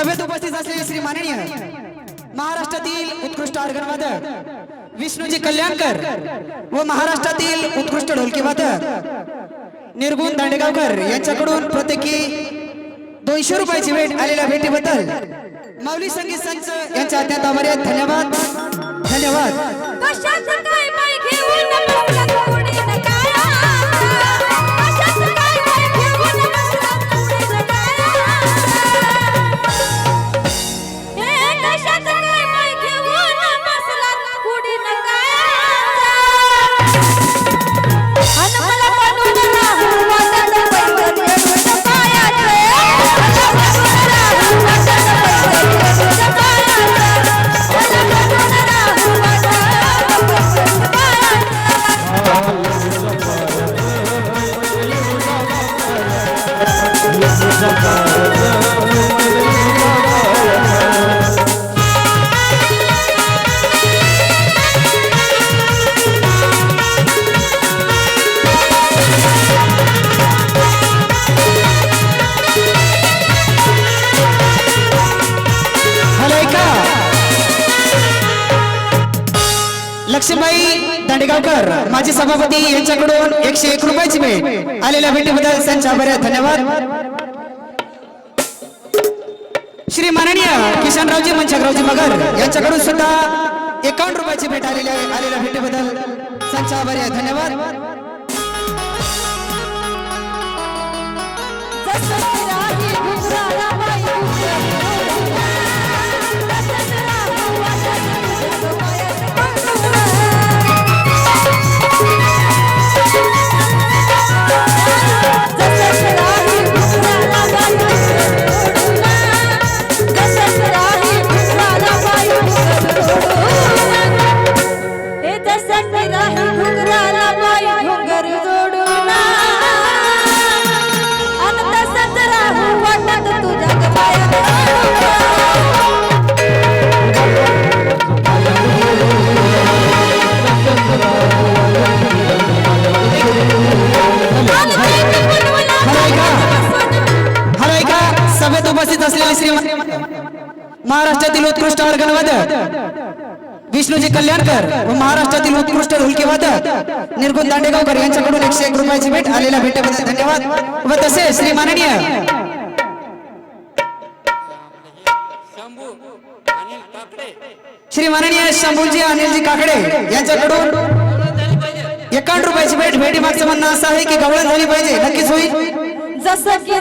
सभेत उपस्थित असलेले श्री माननीय महाराष्ट्रातील उत्कृष्ट वादक विष्णूजी कल्याणकर व महाराष्ट्रातील उत्कृष्ट ढोलकी वादक निर्गुण दांडेगावकर यांच्याकडून प्रत्येकी दोनशे रुपयाची भेट आलेल्या भेटीबद्दल माऊली संगीत संच यांच्या अत्यंत आभारी धन्यवाद. धन्यवाद. दांडेगावकर माजी सभापती यांच्याकडून एकशे एक रुपयाची भेट आलेल्या भेटीबद्दल त्यांच्या आभारी धन्यवाद. श्री माननीय किशनरावजी मनशकरावजी मगर यांच्याकडून सुद्धा एकावन्न रुपयाची भेट आलेल्या आलेल्या भेटीबद्दल त्यांच्या आभारी आहे धन्यवाद विष्णूजी कल्याणकर व महाराष्ट्रातील उत्कृष्ट ढोलकी वादक निर्गुण दांडेगावकर यांच्याकडून एकशे एक रुपयाची भेट आलेल्या भेटीबद्दल धन्यवाद. व तसे श्री माननीय श्री माननीय शंभूजी अनिलजी काकडे यांच्याकडून एकावन्न रुपयाची भेट. भेटी मागचं म्हणणं असं आहे की गवळण झाली पाहिजे. नक्कीच होईल. जसं की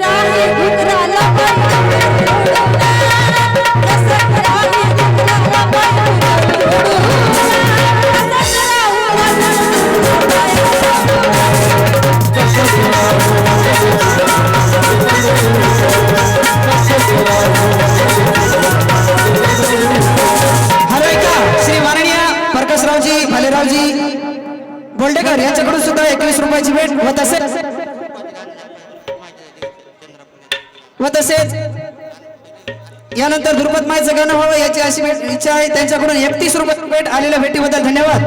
बोल्डेकर यांच्याकडून सुद्धा एकवीस रुपयाची भेट. व तसेच व तसेच यानंतर द्रुपद मायचं गाणं व्हावं याची अशी इच्छा आहे. त्यांच्याकडून एकतीस रुपये भेट आलेल्या भेटीबद्दल धन्यवाद.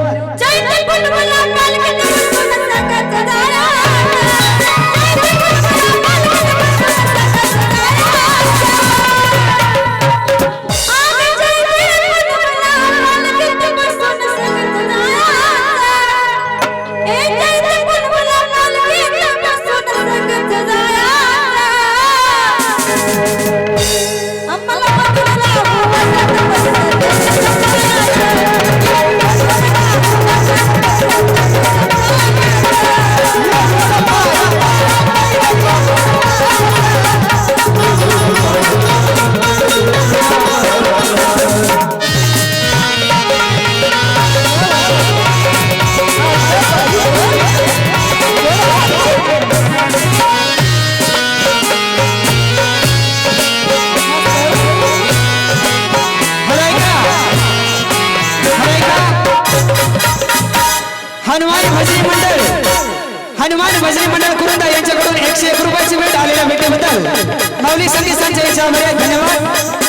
भजनी मंडळ कुरुंदा यांच्याकडून एकशे एक रुपयाची भेट आलेल्या भेटीबद्दल माऊली संधी संच धन्यवाद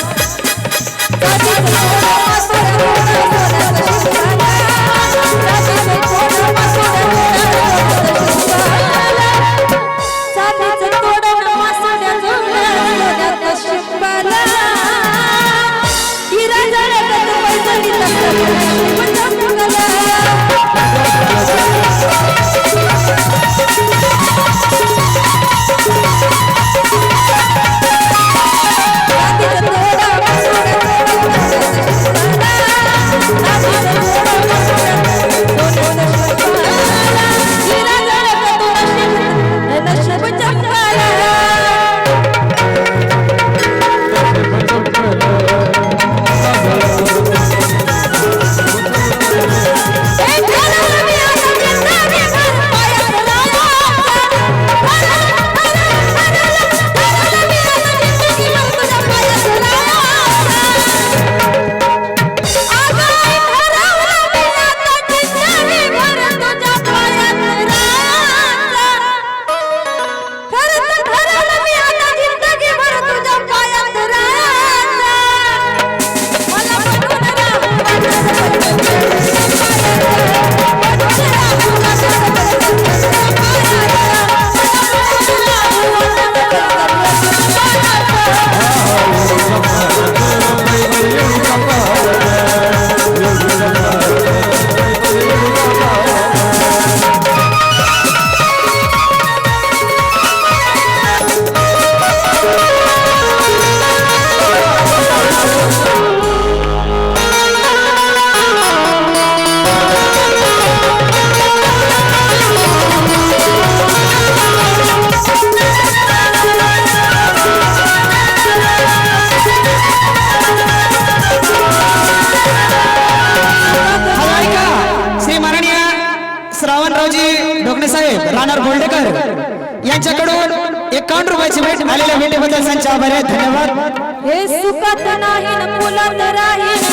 साहेब राणार गोल्डेकर यांच्याकडून एकावन्न रुपयाची भेट आलेल्या भेटीबद्दल त्यांचे आभार आहे धन्यवाद. हे सुखात नाही न फुलत राहीन.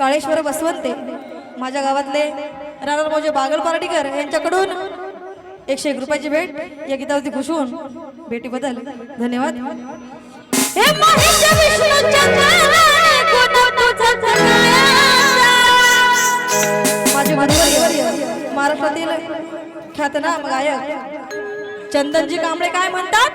काळेश्वर बसवंते. माझ्या गावातले राणा मौजे बागल पार्टीकर यांच्याकडून एकशे एक रुपयाची भेट. या गीतावरती खुश होऊन भेटीबद्दल धन्यवाद? माझे गुरुवर्य महाराष्ट्रातील ख्यातनाम गायक चंदनजी कांबळे काय म्हणतात?